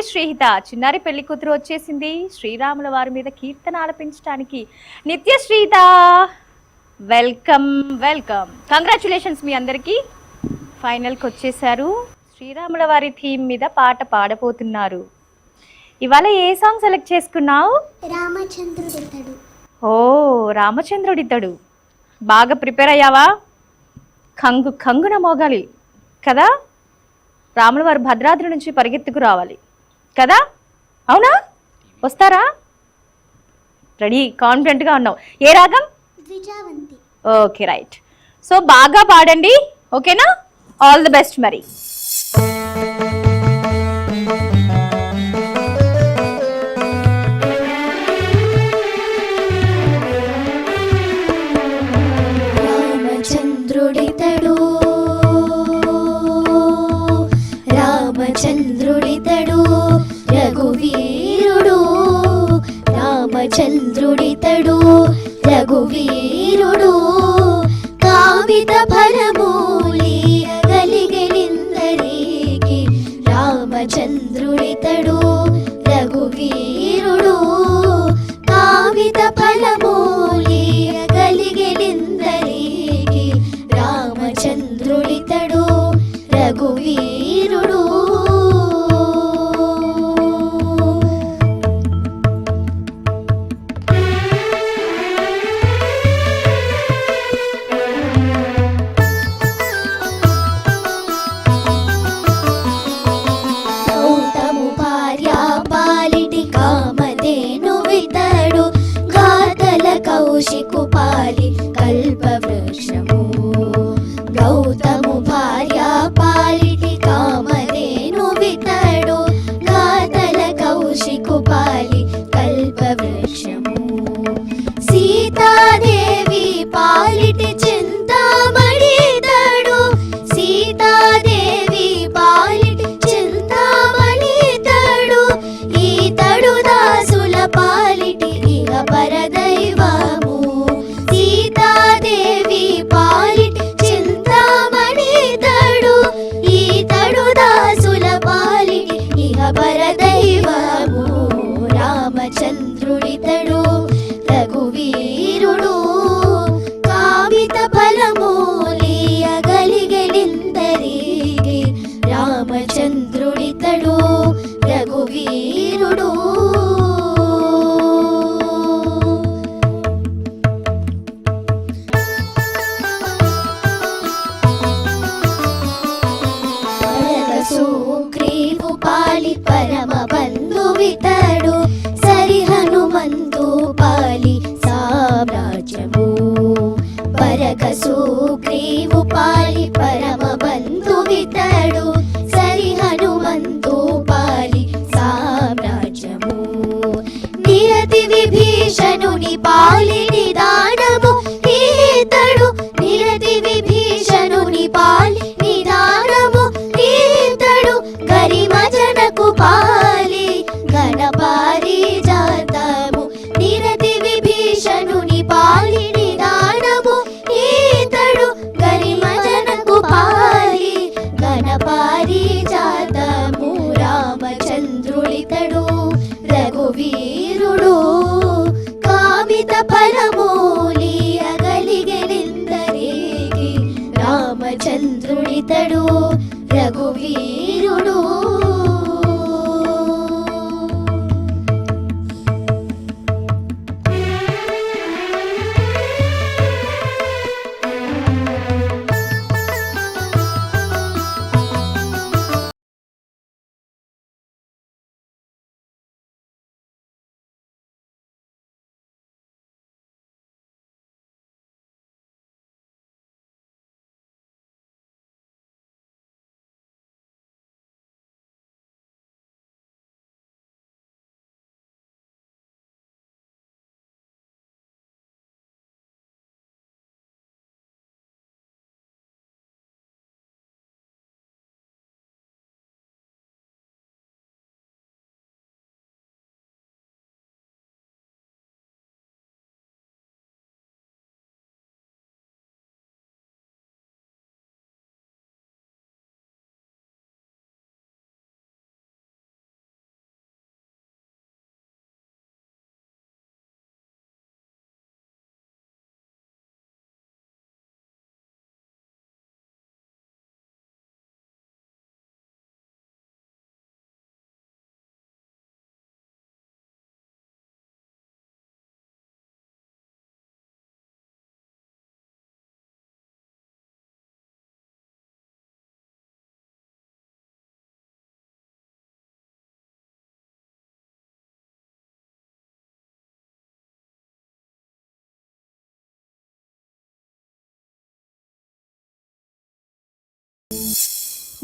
శ్రీహిత. చిన్నారి పెళ్ళి కూతురు వచ్చేసింది. శ్రీరాముల వారి మీద కీర్తన ఆలపించడానికి Nitya Srihitha. Welcome welcome. Congratulations మీ అందరికీ. ఫైనల్కి వచ్చేసారు శ్రీరాముల వారి థీమ్ మీద పాట పాడబోతున్నారు. ఇవాళ ఏ సాంగ్ సెలెక్ట్ చేసుకున్నావు? రామచంద్రుడితడు. ఓ రామచంద్రుడితడు. బాగా ప్రిపేర్ అయ్యావా? కంగు కంగున మోగాలి కదా? రాముల వారు భద్రాద్రి నుంచి పరిగెత్తుకు రావాలి. కదా? అవునా? వస్తారా? రెడీ కాన్ఫిడెంట్గా ఉన్నావు. ఏ రాగం? ఓకే రైట్ సో బాగా పాడండి. ఓకేనా ఆల్ ది బెస్ట్ మరి రఘువీరుడు రామచంద్రుడితడు రఘువీరుడు సుగ్రీవు పాలి పరమ బంధువితడు సరి హనుమంతు పాలి సామ్రాజ్యము. నిరతి విభీషణుని పాలి నిదానము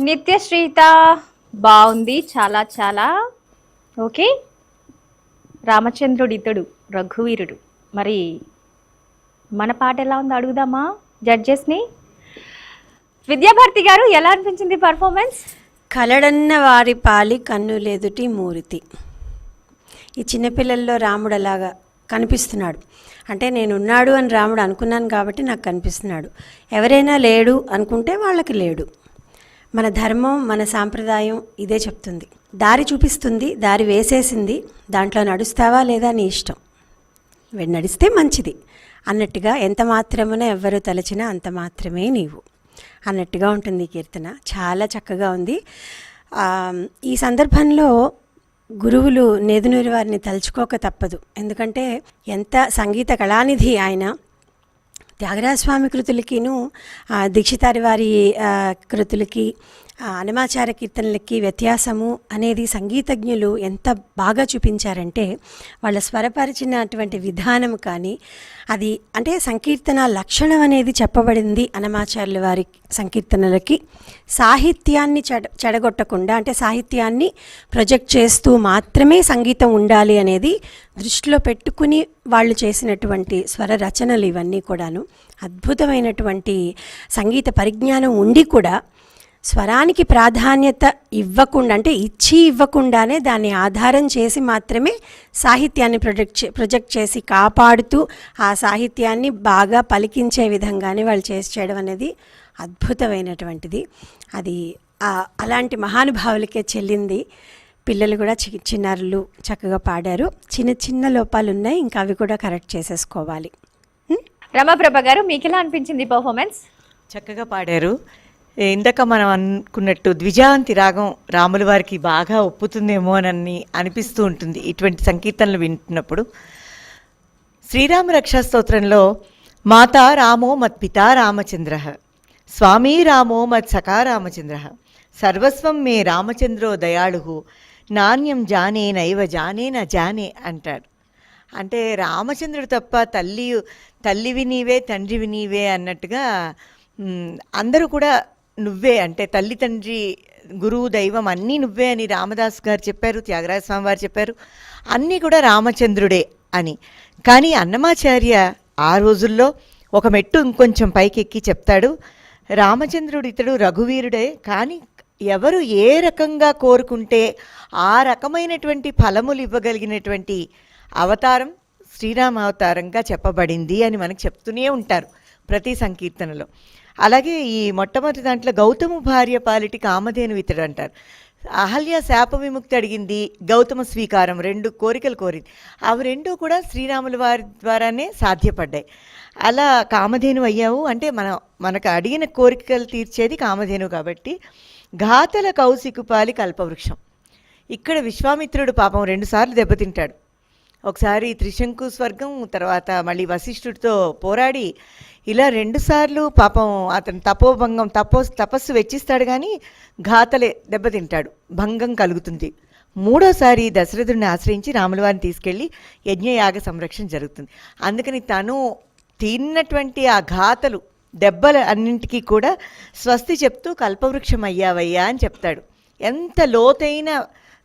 నిత్యశ్రీత బాగుంది చాలా చాలా. ఓకే రామచంద్రుడు ఇతడు రఘువీరుడు. మరి మన పాట ఎలా ఉందో అడుగుదామా జడ్జెస్ని? విద్యాభారతి గారు ఎలా అనిపించింది పర్ఫార్మెన్స్ కలడన్న వారి పాలి కన్నులెదుటి మూరితి. ఈ చిన్నపిల్లల్లో రాముడు అలాగా కనిపిస్తున్నాడు. అంటే నేను ఉన్నాడు అని రాముడు అనుకున్నాను కాబట్టి నాకు కనిపిస్తున్నాడు. ఎవరైనా లేడు అనుకుంటే వాళ్ళకి లేడు. మన ధర్మం మన సాంప్రదాయం ఇదే చెప్తుంది. దారి చూపిస్తుంది దారి వేసేసింది దాంట్లో నడుస్తావా లేదా నీ ఇష్టం. వె- నడిస్తే మంచిది. అన్నట్టుగా ఎంత మాత్రమున ఎవ్వరు తలచినా అంత మాత్రమే నీవు. అన్నట్టుగా ఉంటుంది ఈ కీర్తన. చాలా చక్కగా ఉంది. ఈ సందర్భంలో గురువులు నేదునూరి వారిని తలుచుకోక తప్పదు. ఎందుకంటే ఎంత సంగీత కళానిధి ఆయన త్యాగరాజ స్వామి కృతులకిను దీక్షితారి వారి కృతులకి అనమాచార కీర్తనలకి వ్యత్యాసము అనేది సంగీతజ్ఞులు ఎంత బాగా చూపించారంటే వాళ్ళ స్వరపరిచినటువంటి విధానం కానీ అది అంటే సంకీర్తన లక్షణం అనేది చెప్పబడింది అనమాచార్యుల వారి సంకీర్తనలకి. సాహిత్యాన్ని చెడ చెడగొట్టకుండా అంటే సాహిత్యాన్ని ప్రొజెక్ట్ చేస్తూ మాత్రమే సంగీతం ఉండాలి అనేది దృష్టిలో పెట్టుకుని వాళ్ళు చేసినటువంటి స్వర రచనలు ఇవన్నీ కూడాను. అద్భుతమైనటువంటి సంగీత పరిజ్ఞానం ఉండి కూడా స్వరానికి ప్రాధాన్యత ఇవ్వకుండా అంటే ఇచ్చి ఇవ్వకుండానే దాన్ని ఆధారం చేసి మాత్రమే సాహిత్యాన్ని ప్రొజెక్ట్ చే ప్రొజెక్ట్ చేసి కాపాడుతూ ఆ సాహిత్యాన్ని బాగా పలికించే విధంగానే వాళ్ళు చేసి చేయడం అనేది అద్భుతమైనటువంటిది. అది ఆ- అలాంటి మహానుభావులకే చెల్లింది. పిల్లలు కూడా చి చిన్నారులు చక్కగా పాడారు. చిన్న చిన్న లోపాలు ఉన్నాయి ఇంకా అవి కూడా కరెక్ట్ చేసేసుకోవాలి? రమాప్రభ గారు మీకు ఎలా అనిపించింది పర్ఫార్మెన్స్ చక్కగా పాడారు. ఇందాక మనం అనుకున్నట్టు ద్విజావంతి రాగం రాముల వారికి బాగా ఒప్పుతుందేమో అని అనిపిస్తూ ఉంటుంది ఇటువంటి సంకీర్తనలు వింటున్నప్పుడు. శ్రీరామ రక్షా స్తోత్రంలో మాతా రామో మత్ పితా రామచంద్ర స్వామి రామో మత్ సఖా రామచంద్ర సర్వస్వం మే రామచంద్రో దయాళు నాణ్యం జానే నైవ జానే న జానే అంటాడు అంటే రామచంద్రుడు తప్ప తల్లి తల్లివి నీవే తండ్రివి నీవే అన్నట్టుగా అందరూ కూడా నువ్వే అంటే తల్లి తండ్రి గురువు దైవం అన్నీ నువ్వే అని రామదాస్ గారు చెప్పారు త్యాగరాజ స్వామి వారు చెప్పారు. అన్నీ కూడా రామచంద్రుడే అని. కానీ అన్నమాచార్య ఆ రోజుల్లో ఒక మెట్టు ఇంకొంచెం పైకెక్కి చెప్తాడు రామచంద్రుడు ఇతడు రఘువీరుడే కానీ ఎవరు ఏ రకంగా కోరుకుంటే ఆ రకమైనటువంటి ఫలములు ఇవ్వగలిగినటువంటి అవతారం శ్రీరామ అవతారంగా చెప్పబడింది అని మనకు చెప్తూనే ఉంటారు ప్రతి సంకీర్తనలో. అలాగే ఈ మొట్టమొదటి దాంట్లో గౌతమ భార్య పాలిటి కామధేను ఇతడు అంటారు. అహల్య శాప విముక్తి అడిగింది గౌతమ స్వీకారం రెండు కోరికలు కోరింది. అవి రెండు కూడా శ్రీరాముల వారి ద్వారానే సాధ్యపడ్డాయి. అలా కామధేను అయ్యావు అంటే మన మనకు అడిగిన కోరికలు తీర్చేది కామధేను కాబట్టి ఘాతల కౌశికుపాలి కల్పవృక్షం. ఇక్కడ విశ్వామిత్రుడు పాపం రెండుసార్లు దెబ్బతింటాడు. ఒకసారి త్రిశంకు స్వర్గం తర్వాత మళ్ళీ వశిష్ఠుడితో పోరాడి ఇలా రెండుసార్లు పాపం అతను తపోభంగం తపో తపస్సు వెచ్చిస్తాడు కానీ ఘాతలే దెబ్బతింటాడు భంగం కలుగుతుంది. మూడోసారి దశరథుడిని ఆశ్రయించి రాములవారిని తీసుకెళ్ళి యజ్ఞయాగ సంరక్షణ జరుగుతుంది. అందుకని తను తిన్నటువంటి ఆ ఘాతలు దెబ్బల అన్నింటికీ కూడా స్వస్తి చెప్తూ కల్పవృక్షం అయ్యావయ్యా అని చెప్తాడు. ఎంత లోతైన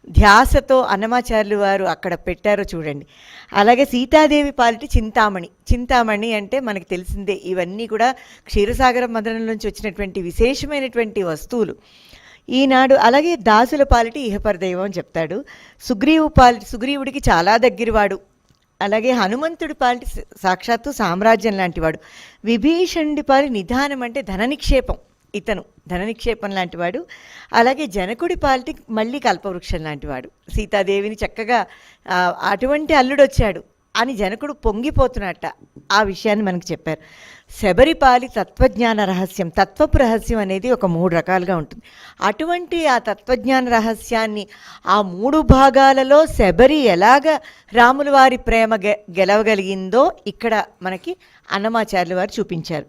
ధ్యాసతో అన్నమాచార్యులు వారు అక్కడ పెట్టారో చూడండి. అలాగే సీతాదేవి పాలిటి చింతామణి. చింతామణి అంటే మనకి తెలిసిందే ఇవన్నీ కూడా క్షీరసాగర మదనం నుంచి వచ్చినటువంటి విశేషమైనటువంటి వస్తువులు. ఈనాడు అలాగే దాసుల పాలిటి ఇహపరదైవం అని చెప్తాడు. సుగ్రీవు పాలిటి సుగ్రీవుడికి చాలా దగ్గరవాడు. అలాగే హనుమంతుడి పాలిటి సాక్షాత్తు సామ్రాజ్యం లాంటివాడు. విభీషణుడి పాలి నిధానం అంటే ధన నిక్షేపం ఇతను ధన నిక్షేపం లాంటివాడు. అలాగే జనకుడి పాలిటి మళ్ళీ కల్పవృక్షం లాంటివాడు. సీతాదేవిని చక్కగా అటువంటి అల్లుడు వచ్చాడు అని జనకుడు పొంగిపోతున్నట్ట ఆ విషయాన్ని మనకు చెప్పారు. శబరిపాలి తత్వజ్ఞాన రహస్యం తత్వపు రహస్యం అనేది ఒక మూడు రకాలుగా ఉంటుంది. అటువంటి ఆ తత్వజ్ఞాన రహస్యాన్ని ఆ మూడు భాగాలలో శబరి ఎలాగ రాముల వారి ప్రేమ గె గెలవగలిగిందో ఇక్కడ మనకి అన్నమాచార్యుల వారు చూపించారు.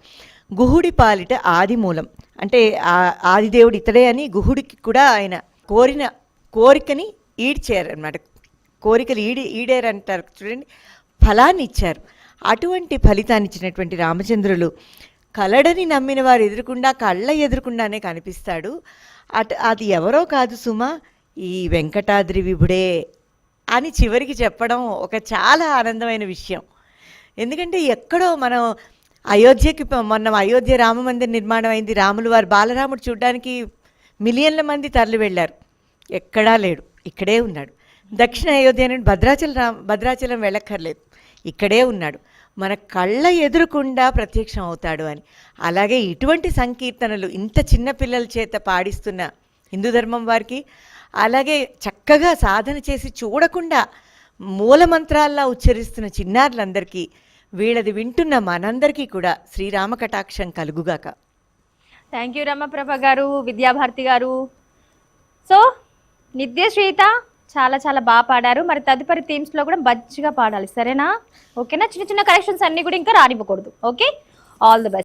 గుహుడి పాలిట ఆది మూలం. అంటే ఆ ఆదిదేవుడు ఇతడే అని గుహుడికి కూడా ఆయన కోరిన కోరికని ఈడ్చారనమాట కోరికలు ఈడి ఈడేరంటారు చూడండి. ఫలాన్ని ఇచ్చారు. అటువంటి ఫలితాన్ని ఇచ్చినటువంటి రామచంద్రులు కలడని నమ్మిన వారు ఎదురుకుండా కళ్ళ ఎదురుకుండానే కనిపిస్తాడు. అట్ అది ఎవరో కాదు సుమా ఈ వెంకటాద్రి విభుడే అని చివరికి చెప్పడం ఒక చాలా ఆనందమైన విషయం. ఎందుకంటే ఎక్కడో మనం అయోధ్యకి మొన్న అయోధ్య రామ మందిర నిర్మాణం అయింది. రాములు వారు బాలరాముడు చూడడానికి మిలియన్ల మంది తరలి వెళ్ళారు. ఎక్కడా లేడు. ఇక్కడే ఉన్నాడు. దక్షిణ అయోధ్య నుండి భద్రాచలం రా భద్రాచలం వెళ్ళక్కర్లేదు. ఇక్కడే ఉన్నాడు. మన కళ్ళ ఎదురుకుండా ప్రత్యక్షం అవుతాడు అని. అలాగే ఇటువంటి సంకీర్తనలు ఇంత చిన్న పిల్లల చేత పాడిస్తున్న హిందూ ధర్మం వారికి అలాగే చక్కగా సాధన చేసి చూడకుండా మూలమంత్రాల్లా ఉచ్చరిస్తున్న చిన్నారులందరికీ వీళ్ళది వింటున్న మనందరికీ కూడా శ్రీరామ కటాక్షం కలుగుగాక. థ్యాంక్ యూ రమప్రభ గారు విద్యాభారతి గారు. సో నిత్యశ్రీత చాలా చాలా బాగా పాడారు. మరి తదుపరి థీమ్స్లో కూడా మంచిగా పాడాలి. సరేనా? ఓకేనా చిన్న చిన్న కరెక్షన్స్ అన్నీ కూడా ఇంకా రానివ్వకూడదు. Okay all the best